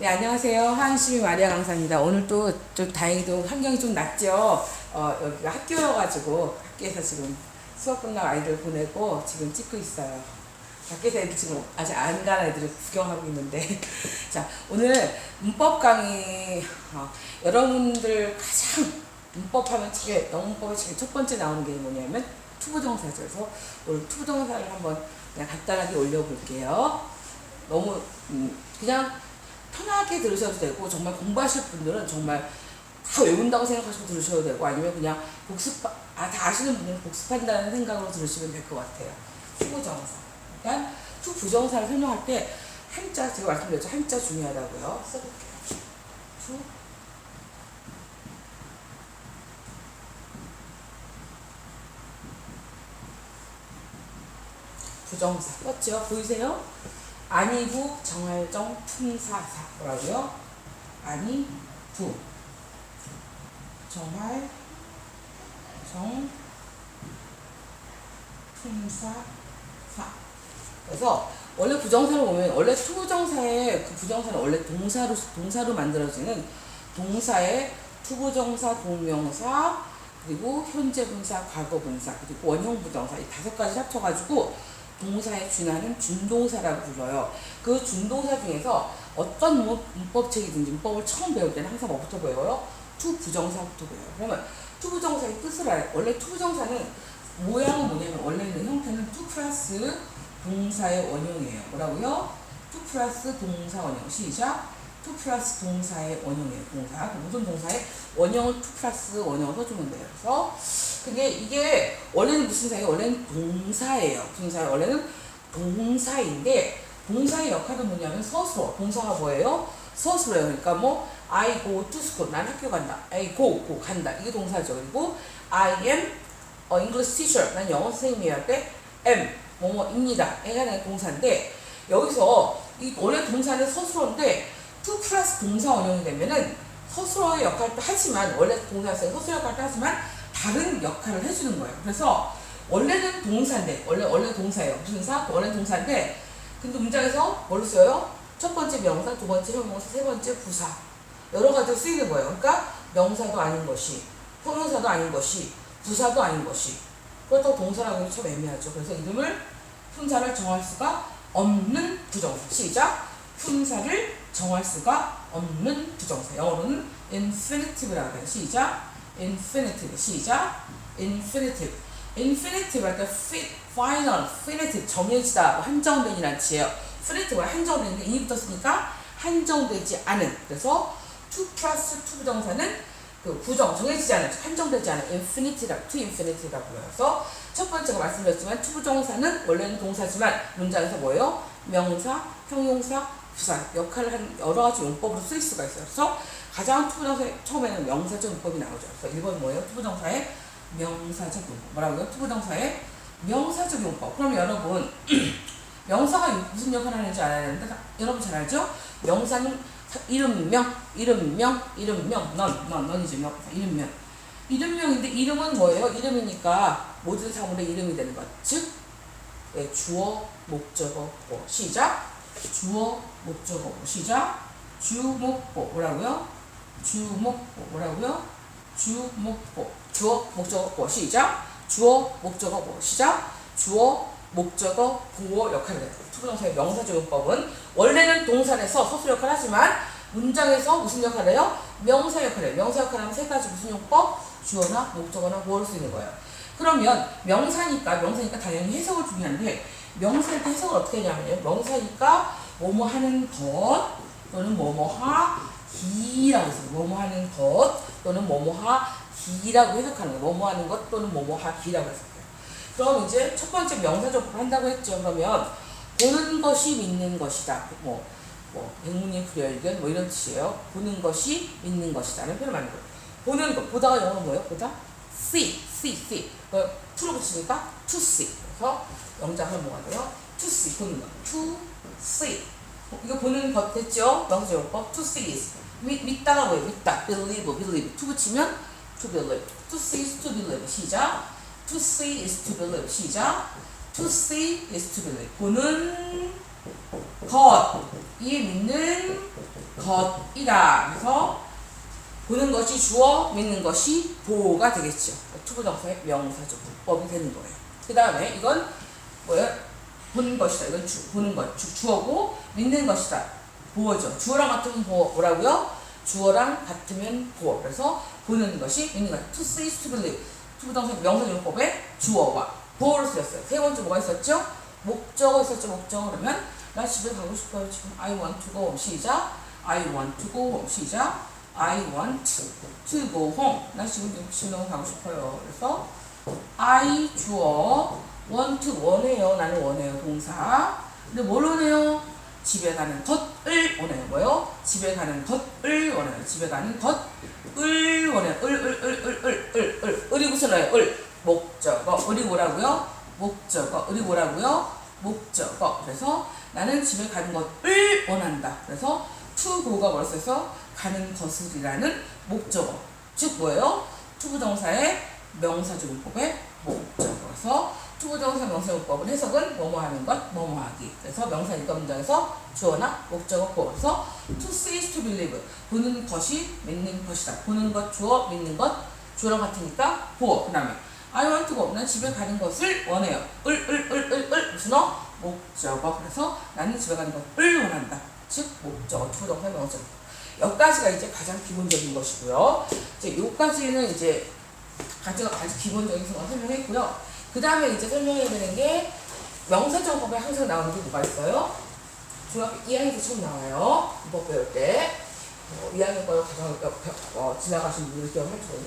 네, 안녕하세요. 한시미 마리아 강사입니다. 오늘 또 좀 다행히도 환경이 좀 낫죠. 어, 여기가 학교여가지고 학교에서 지금 수업 끝나고 아이들 보내고 지금 찍고 있어요. 밖에서 애들 지금 아직 안간 애들을 구경하고 있는데. 자, 오늘 문법 강의, 어, 여러분들 가장 문법하면 책에, 영문법의 책에 첫 번째 나오는 게 뭐냐면 투부정사죠. 그래서 오늘 투부정사를 한번 그냥 간단하게 올려볼게요. 너무, 음, 그냥 편하게 들으셔도 되고 정말 공부하실 분들은 정말 다 외운다고 생각하시고 들으셔도 되고 아니면 그냥 복습 아 다 아시는 분들은 복습한다는 생각으로 들으시면 될 것 같아요. 투부정사. 일단 투부정사를 설명할 때 한자 제가 말씀드렸죠 한자 중요하다고요. 써볼게요. 투 부정사 맞죠? 보이세요? 아니부 정할정 품사사. 뭐라고요? 아니부. 정할 정 품사사. 그래서 원래 부정사를 보면 원래 투부정사의 그 부정사는 원래 동사로 동사로 만들어지는 동사의 투부정사 동명사 그리고 현재 분사 과거 분사 그리고 원형 부정사 이 다섯 가지 합쳐가지고 동사에 준하는 준동사라고 불러요. 그 준동사 중에서 어떤 문- 문법책이든지 문법을 처음 배울 때는 항상 뭐부터 배워요? 투부정사부터 배워요. 그러면 투부정사의 뜻을 알아요. 원래 투부정사는 모양은 뭐냐면 원래는 형태는 투 플러스 동사의 원형이에요. 뭐라고요? 투 플러스 동사 원형. 시작. 투 플러스 동사의 원형이에요. 동사. 그 모든 동사의 원형을 투 플러스 원형을 써주면 돼요. 그래서 근데 이게 원래는 무슨 사예요? 원래는 동사예요. 무슨 사예요? 원래는 동사인데 동사의 역할은 뭐냐면 서술어. 동사가 뭐예요? 서술어예요. 그러니까 뭐 I go to school. 난 학교 간다. I go, go 간다. 이게 동사죠. 그리고 I am a English teacher. 난 영어 선생님이야 할때 am 뭐뭐입니다. 해가는 동사인데 여기서 이 원래 동사는 서술어인데 to 플러스 동사 원형이 되면은 서술어의 역할도 하지만 원래 동사였어요. 서술 역할도 하지만 다른 역할을 해주는 거예요. 그래서 원래는 동사인데 원래 원래 동사예요. 무슨 사? 원래 동사인데 근데 문장에서 뭘로 써요? 첫 번째 명사, 두 번째 형용사, 세 번째 부사 여러 가지로 쓰이는 거예요. 그러니까 명사도 아닌 것이 형용사도 아닌 것이 부사도 아닌 것이 그렇다고 동사라고 하기 참 애매하죠. 그래서 이름을 품사를 정할 수가 없는 부정사. 시작. 품사를 정할 수가 없는 부정사. 영어로는 infinitive라고 해요. 시작. infinitive. 시작. infinitive. infinitive 할때 fi- final, finitive 정해지다, 뭐 한정된 이란 뜻이에요. finitive가 한정되는데 이미 붙었으니까 한정되지 않은. 그래서 to plus to 부정사는 그 부정 정해지지 않은 즉 한정되지 않은 infinity라고 to infinity라고 불러요. 그래서 첫 번째가 말씀드렸지만 to 부정사는 원래는 동사지만 문장에서 뭐예요? 명사, 형용사, 부사 역할을 한 여러 가지 용법으로 쓰일 수가 있어요. 그래서 가장 to 부정사의 처음에는 명사적 용법이 나오죠. 그래서 1번 뭐예요? to 부정사의 명사적 용법. 뭐라고요? to 부정사의 명사적 용법. 그럼 여러분 명사가 무슨 역할을 하는지 알아야 되는데 다- 여러분 잘 알죠? 명사는 이름명, 이름명, 이름명, 넌, 넌, 넌이죠. 명, 이름명. 이름명인데 이름은 뭐예요? 이름이니까 모든 사물의 이름이 되는 것. 즉, 예, 주어, 목적어, 뭐. 시작. 주어, 목적어, 뭐. 시작. 주목보. 뭐라고요? 주목보. 뭐라고요? 주목보. 주어, 목적어, 뭐. 시작. 주어, 목적어, 뭐. 시작. 주어, 목적어, 보어 역할을 해요. 투부정사의 명사적 용법은 원래는 동사에서 서술 역할을 하지만 문장에서 무슨 역할을 해요? 명사 역할을 해요. 명사 역할을 하면 세 가지 무슨 용법? 주어나 목적어나 보어를 쓰는 거예요. 그러면 명사니까 명사니까 당연히 해석을 중요한데 명사일 때 해석을 어떻게 하냐면요. 명사니까 뭐뭐 하는 것 또는 뭐뭐 하 기라고 해서 뭐뭐 하는 것 또는 뭐뭐 하 기라고 해석하는 거예요. 뭐뭐 하는 것 또는 뭐뭐 하 기라고 해석해요. 그럼 이제 첫 번째 명사적으로 한다고 했죠. 그러면 보는 것이 믿는 것이다. 뭐, 뭐 백문이 불여일견 뭐 이런 뜻이에요. 보는 것이 믿는 것이다는 표현을 만든 거예요. 보는 것, 보다가 영어로 뭐예요? 보다? see, see, see. 그 to로 붙이니까 to see. 그래서 영장은 뭐가 돼요? to see, 보는 것. to see. 이거 보는 것 됐죠? 명사적용법 to see is. 믿, 믿다가 뭐예요? 믿다. believe, believe. to 붙이면 to believe. to see is to believe. 시작. to see is to believe. 시작. to see is to believe. 보는 것. 이 믿는 것이다. 그래서 보는 것이 주어, 믿는 것이 보호가 되겠죠. 투부정사의 명사적 문법이 되는 거예요. 그 다음에 이건 뭐예요? 보는 것이다. 이건 주, 보는 것, 주, 주어고 믿는 것이다. 보어죠. 주어랑 같으면 보어. 뭐라고요? 주어랑 같으면 보어. 그래서 보는 것이 믿는 것. to see, to believe. 투부정사 명사용법에 주어와 보어를 쓰였어요. 세 번째 뭐가 있었죠? 목적어 있었죠. 목적어 그러면 나 집에 가고 싶어요. 지금 I want to go home. 시작. I want to go home. 시작. I want to go home. 나 지금 집에 너무 가고 싶어요. 그래서 I 주어 to 원해요. 나는 원해요. 동사. 근데 뭘 원해요? 집에 가는 것을 원해요. 뭐요? 집에 가는 것을 원해요. 집에 가는 것을 원해요. 을, 을, 을, 을, 을, 을, 을. 을이 무슨 어예요? 을. 목적어. 을이 뭐라고요? 목적어. 을이 뭐라고요? 목적어. 그래서 나는 집에 가는 것을 원한다. 그래서 to go가 벌써 해서 가는 것을이라는 목적어. 즉 뭐예요? 투부정사의 명사조문법의 목적어서 투부정사 명사조문법은 해석은 뭐뭐 하는 것, 뭐뭐 하기. 그래서 명사 일과 문장에서 주어나 목적어 보어. 그래서 to see to believe. 보는 것이 믿는 것이다. 보는 것 주어, 믿는 것 주어랑 같으니까 보어. 그 다음에 I want to go. 난 집에 가는 것을 원해요. 을, 을, 을, 을, 을. 무슨 어? 목적어. 그래서 나는 집에 가는 것을 원한다. 즉 목적어, 투부정사 명사조문법. 여기까지가 이제 가장 기본적인 것이고요. 이제 여기까지는 이제 가장 아주 기본적인 것만 설명했고요. 그 다음에 이제 설명해야 되는 게 명사정법에 항상 나오는 게 뭐가 있어요? 중학교 2학년 때 처음 나와요. 문법 배울 때. 어, 2학년 거를 가장 어, 어, 지나가신 분들 기억할 거예요.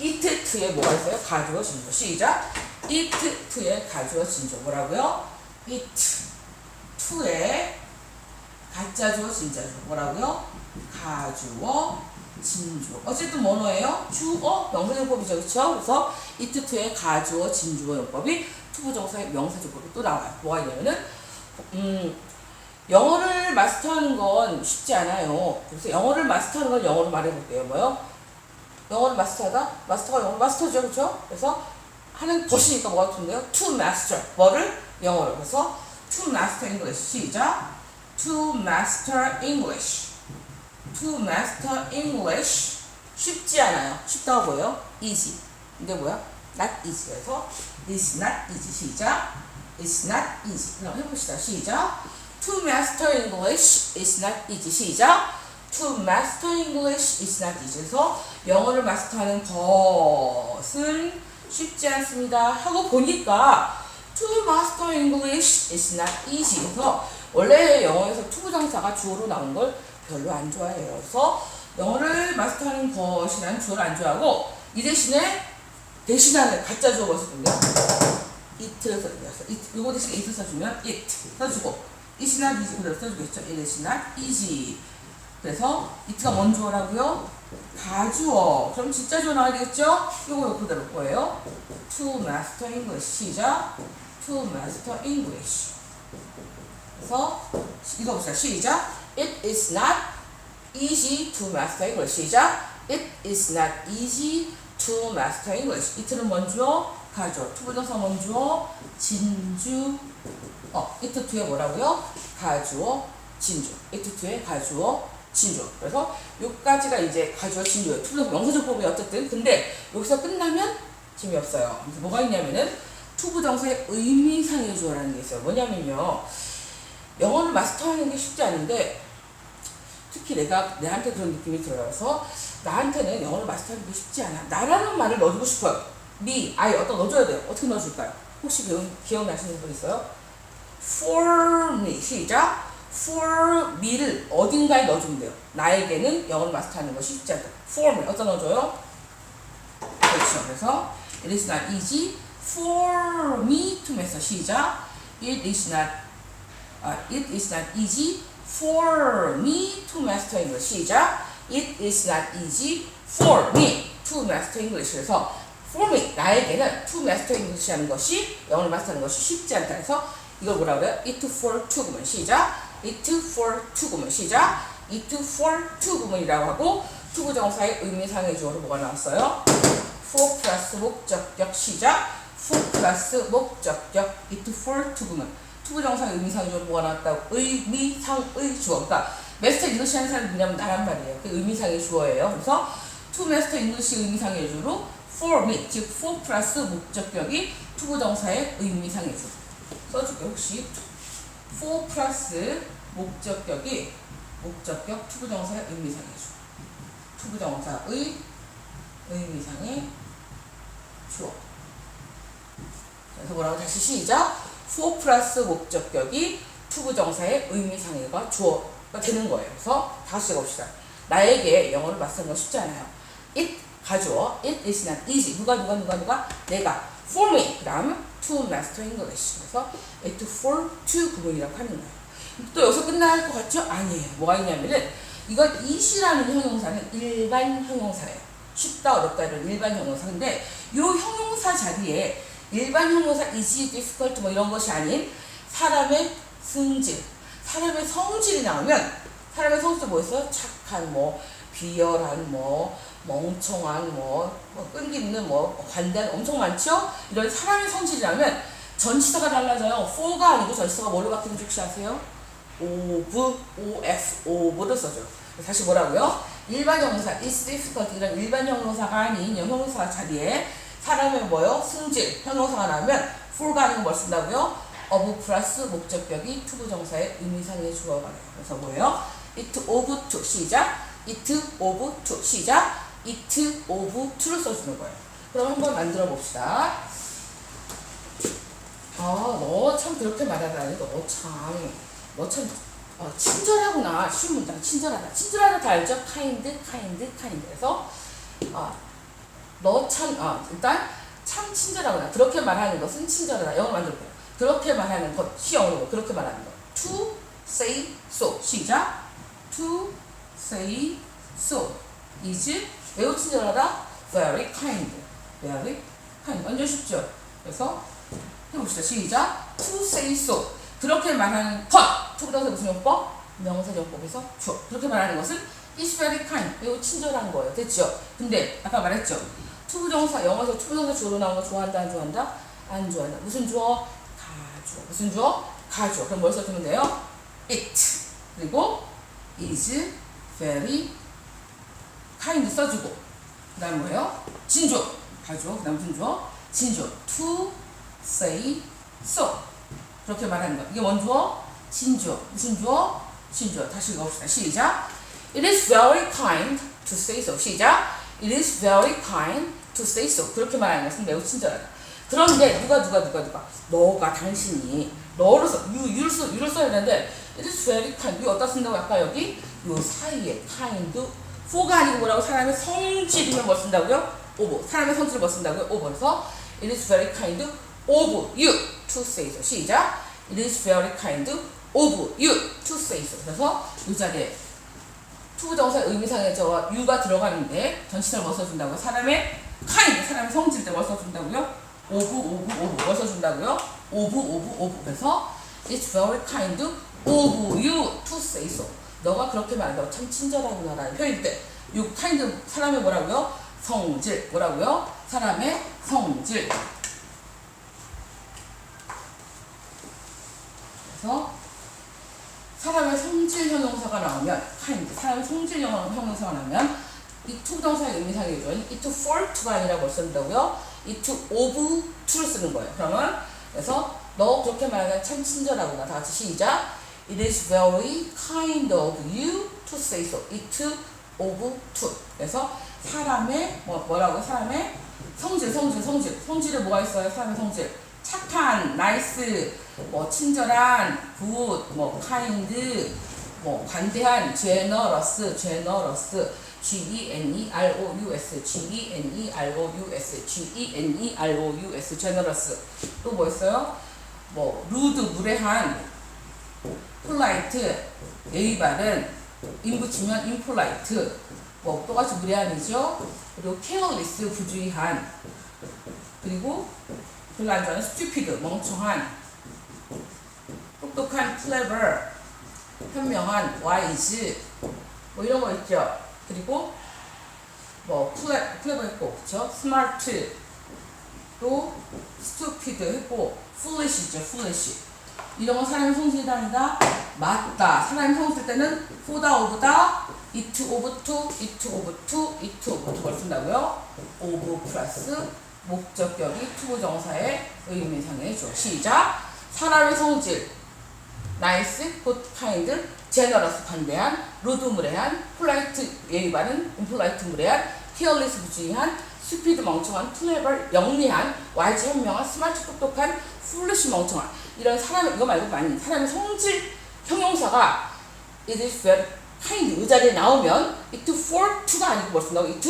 it to에 뭐가 있어요? 가주어 진조. 시작. it to에 가주어 진조. 뭐라고요? it to에 가짜 주어 진짜 주어. 뭐라고요? 가주어 진주어. 어쨌든 뭐뭐예요? 주어 명사용법이죠. 그렇죠? 그래서 it to의 가주어 진주어 용법이 투부정사의 명사조법이 또 나와요. 뭐가 있냐면은 음, 영어를 마스터하는 건 쉽지 않아요. 그래서 영어를 마스터하는 건 영어로 말해볼게요. 뭐요? 영어를 마스터하다? 마스터가 영어 마스터죠. 그렇죠? 그래서 하는 것이니까 뭐가 같은데요? to master. 뭐를? 영어를. 그래서 to master English. 시작. to master English. To master English 쉽지 않아요. 쉽다고 보여요? easy. 이게 뭐야? not easy. 그래서 it's not easy. 시작. it's not easy. 그럼 해봅시다. 시작. to master English is not easy. 시작. to master English is not easy. 그래서 영어를 마스터하는 것은 쉽지 않습니다. 하고 보니까 to master English is not easy. 그래서 원래 영어에서 투부정사가 주어로 나온 걸 별로 안 좋아해요. 그래서 영어를 마스터하는 것이라는 주어를 안 좋아하고 이 대신에 대신하는 가짜 주어가 있었는데 it를 써주겠어. it, 이거 대신에 it 써주면 it 써주고 it이 not easy 그대로 써주겠죠. it is not easy. 그래서 it가 뭔 주어라고요? 가주어. 그럼 진짜 주어 나와야 되겠죠? 이거 그대로 뭐예요? to master English. 시작. to master English. 그래서 읽어보세요. 시작. It is not easy to master English. 시작. It is not easy to master English. 이틀은 뭔 주어? 가주어. 투부정사 뭔 주어? 진주. 어, it 뒤에 뭐라고요? 가주어, 진주. it 뒤에 가주어, 진주. 그래서 여기까지가 이제 가주어, 진주예요. 투부정사 명사조법이 어쨌든. 근데 여기서 끝나면 재미없어요. 그래서 뭐가 있냐면은 투부정사의 의미상의 주어라는 게 있어요. 뭐냐면요. 영어를 마스터하는 게 쉽지 않은데 특히 내가 내한테 그런 느낌이 들어요. 그래서 나한테는 영어를 마스터하는 게 쉽지 않아. 나라는 말을 넣어주고 싶어요. me, I 어떤 넣어줘야 돼요. 어떻게 넣어줄까요? 혹시 배운 기억 나시는 분 있어요? for me 시작. for me를 어딘가에 넣어주면 돼요. 나에게는 영어를 마스터하는 것이 쉽지 않다. for me 어디다 넣어줘요? 그렇죠. 그래서 it is not easy for me to master 시작. It is not 아, it is not easy for me to master English. 시작. It is not easy for me to master English. 그래서 for me 나에게는 to master English 하는 것이 영어를 마스터하는 것이 쉽지 않다. 그래서 이걸 뭐라 그래요? it for to 구문 시작. it for to 구문 시작. it for to 구문이라고 하고 투부정사의 의미상의 주어로 뭐가 나왔어요? for 플러스 목적격 시작. for 플러스 목적격 it for to 구문. 주어로 뭐가 나왔다고? 의미상의 주어. 그러니까 master English 하는 사람이 누냐면 나란 말이에요. 그 의미상의 주어예요. 그래서 to master English 의미상의 주로 for me, 즉 for 플러스 목적격이 투부정사의 의미상의 주. 써줄게요. 혹시 for 플러스 목적격이 목적격 투부정사의 의미상의 주. 투부정사의 의미상의 주어. 그래서 뭐라고 다시 시작. For 플러스 목적격이 투부정사의 의미상의가 주어가 되는 거예요. 그래서 다시 읽어봅시다. 나에게 영어를 맞서는 건 쉽지 않아요. it 가주어, it is not easy. 누가 누가 누가 누가 내가 for me. 그 다음 to master English. 그래서 it for to 구문이라고 하는 거예요. 또 여기서 끝날 것 같죠? 아니에요. 뭐가 있냐면은 이거 it이라는 형용사는 일반 형용사예요. 쉽다 어렵다 이런 일반 형용사인데 이 형용사 자리에 일반 형용사 is difficult 뭐 이런 것이 아닌 사람의 승질, 사람의 성질이 나오면 사람의 성질 뭐 있어요? 착한 뭐 비열한 뭐 멍청한 뭐, 뭐 끈기 있는 뭐 관대한 엄청 많죠? 이런 사람의 성질이 나오면 전치사가 달라져요. for가 아니고 전치사가 뭘로 바뀌는지 혹시 아세요? of, of, of를 써줘. 다시 뭐라고요? 일반 형용사 is difficult 이런 일반 형용사가 아닌 형용사 자리에 사람의 뭐요? 승질 형용사가 나오면 for가 아니고 뭘 쓴다고요? of 플러스 목적격이 투부정사의 의미상의 주어가 돼요. 그래서 뭐예요? it of to 시작 it of to 시작 it of to를 써주는 거예요. 그럼 한번 만들어 봅시다. 아, 너 참 그렇게 말하다니, 너 참, 너 참, 어, 친절하구나. 쉬운 문장, 친절하다. 친절하다 다 알죠? kind, kind, kind. 그래서, 아, 너 참, 아, 일단, 참 친절하구나. 그렇게 말하는 것은 친절하다. 영어 만들게요. 그렇게 말하는 것이 영어로, 그렇게 말하는 것. to say so. 시작. to say so. is 매우 친절하다. very kind. very kind. 완전 쉽죠? 그래서, 해봅시다. 시작. to say so. 그렇게 말하는 것. 초부동사 무슨 용법? 명사 용법에서 주어. 그렇게 말하는 것은 is very kind. 매우 친절한 거예요. 됐죠? 근데 아까 말했죠. 투부정사 영어에서 투부정사 주어로 나오는 거 좋아한다 안 좋아한다? 안 좋아한다. 무슨 주어? 가주어. 무슨 주어? 가주어. 그럼 뭘 써주면 돼요? it. 그리고 is very kind 써주고 그 다음 뭐예요? 진주어. 가주어. 그 다음 무슨 주어? 진주어. to say so. 그렇게 말하는 거. 이게 뭔 주어? 진주어. 무슨 주어? 진주어. 다시 읽어봅시다. 시작. It is very kind to say so. 시작. It is very kind to say so. 그렇게 말하는 것은 매우 친절하다. 그런데 누가 누가 누가 누가 너가 당신이 써 you you를 써 you를 써야 되는데 it is very kind. 이 어디다 쓴다고 아까 여기 요 사이에 kind for가 아니고 뭐라고 사람의 성질이면 뭐 쓴다고요? over. 사람의 성질을 뭐 쓴다고요? over. 그래서 it is very kind of you to say so. 시작. It is very kind of you to say so. 그래서 이 자리에 투부정사 의미상의 저와 you가 들어가는데 전치사를 뭐 써준다고요? 사람의 kind, 사람의 성질 때 뭐 써준다고요? of, of, of 뭐 써준다고요? of, of, of 그래서 It's very kind of you to say so. 너가 그렇게 말한다고 참 친절하구나 라는 표현일 때, 이 kind 사람의 뭐라고요? 성질 뭐라고요? 사람의 성질. 그래서 사람의 성질 형용사가 나오면 kind 사람의 성질 형- 형용사가 나오면 이 투부정사의 의미상의 조인 it for to가 아니라 뭘 쓴다고요? it of to를 쓰는 거예요. 그러면 그래서 너 그렇게 말하면 참 친절하구나. 다 같이 시작. It is very kind of you to say so. It of to. 그래서 사람의 뭐 뭐라고 사람의 성질 성질 성질 성질에 뭐가 있어요? 사람의 성질 착한 nice 뭐 친절한 good 뭐 kind 뭐 관대한 generous generous G E N E R O U S G E N E R O U S G E N E R O U S generous 또뭐 있어요? 뭐 rude 무례한 polite 예의 바른 인붙이면 impolite 뭐 똑같이 무례한이죠. 그리고 careless 부주의한 그리고 별로 안 좋아하는 stupid 멍청한 똑똑한 clever 현명한 wise 뭐 이런 거 있죠. 그리고 뭐 clever, clever 했고 그쵸? smart 또 stupid 했고 foolish 있죠. foolish 이런 건 사람의 아니다? 맞다. 사람의 성질 때는 보다 오보다 it of to, it of to, it of to를 쓴다고요. of 플러스 목적격이 투부정사의 의미상의 주. 시작. 사람의 성질 나이스, 굿, 카인드, 제너러스 반대한, 루드 무례한, 폴라이트 예의 바른, 임폴라이트 무례한, 히얼리스 부주의한, 스피드 멍청한, 투네벌 영리한, 와이즈 현명한, 스마트 똑똑한, 풀리시 멍청한 이런 사람 이거 말고 많이 사람의 성질 형용사가 it is very kind 의자리에 나오면 it for to가 아니고 뭘 쓴다고 it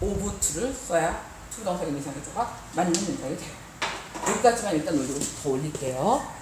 of to를 써야 투동사 의미상의 조가 맞는 문장이 돼요. 여기까지만 일단 올리고 더 올릴게요.